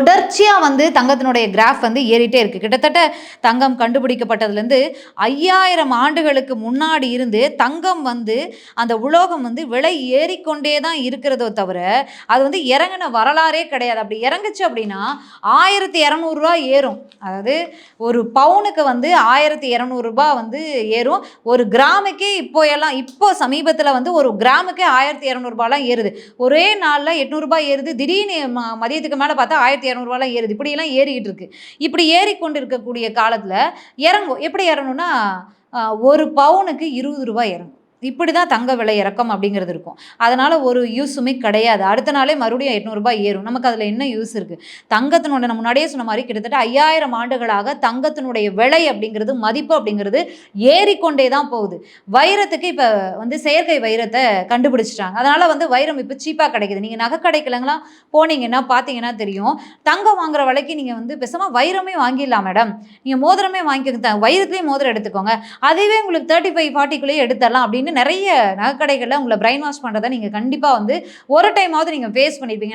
தொடர்ச்சியாக வந்து தங்கத்தினுடைய கிராஃப் வந்து ஏறிட்டே இருக்குது கிட்டத்தட்ட தங்கம் கண்டுபிடிக்கப்பட்டதுலேருந்து ஐயாயிரம் ஆண்டுகளுக்கு முன்னாடி இருந்து தங்கம் வந்து அந்த உலோகம் வந்து விலை ஏறிக்கொண்டே தான் இருக்கிறதோ தவிர அது வந்து இறங்கின வரலாறே கிடையாது. அப்படி இறங்குச்சு அப்படின்னா ஆயிரத்தி இரநூறுவா ஏறும். அதாவது ஒரு பவுனுக்கு வந்து ஆயிரத்தி இரநூறுபா வந்து ஏறும். ஒரு கிராமுக்கே இப்போ எல்லாம் இப்போ சமீபத்தில் வந்து ஒரு கிராமுக்கே ஆயிரத்தி இரநூறுபாலாம் ஏறுது. ஒரே நாளில் எட்நூறுபா ஏறுது. திடீர்னு ம மதியத்துக்கு மேலே பார்த்தா ஆயிரத்தி இரநூறுவாலாம் ஏறுது. இப்படியெல்லாம் ஏறிக்கிட்டு இருக்கு இப்படி ஏறிக்கொண்டு இருக்கக்கூடிய காலத்தில் இறங்கும். எப்படி இறங்கும்னா ஒரு பவுனுக்கு இருபது ரூபாய் இறங்கும். இப்படி தான் தங்க விலை இறக்கம் அப்படிங்கிறது இருக்கும். அதனால் ஒரு யூஸுமே கிடையாது. அடுத்த நாளே மறுபடியும் எட்நூறுபா ஏறும். நமக்கு அதில் என்ன யூஸ் இருக்குது தங்கத்தினோட நம்ம முன்னாடியே சொன்ன மாதிரி கிட்டத்தட்ட ஐயாயிரம் ஆண்டுகளாக தங்கத்தினுடைய விலை அப்படிங்கிறது மதிப்பு அப்படிங்கிறது ஏறிக்கொண்டே தான் போகுது. வைரத்துக்கு இப்போ வந்து செயற்கை வைரத்தை கண்டுபிடிச்சிட்டாங்க. அதனால் வந்து வைரம் இப்போ சீப்பாக கிடைக்குது. நீங்கள் நகை கடைக்கலங்களாம் போனீங்கன்னா பார்த்தீங்கன்னா தெரியும். தங்கம் வாங்குற விலைக்கு நீங்கள் வந்து பெசமாக வைரமே வாங்கிடலாம் மேடம். நீங்கள் மோதிரமே வாங்கிக்கோங்க. வைரத்துலேயும் மோதிரம் எடுத்துக்கோங்க. அதுவே உங்களுக்கு தேர்ட்டி ஃபைவ் ஃபார்ட்டிக்குள்ளேயே எடுத்துடலாம் அப்படின்னு நிறைய நகைக்கடைகளில் உங்களை பிரைன் வாஷ் பண்ணுறதை நீங்கள் கண்டிப்பாக வந்து ஒரு டைமாவது நீங்கள் ஃபேஸ் பண்ணியிருப்பீங்க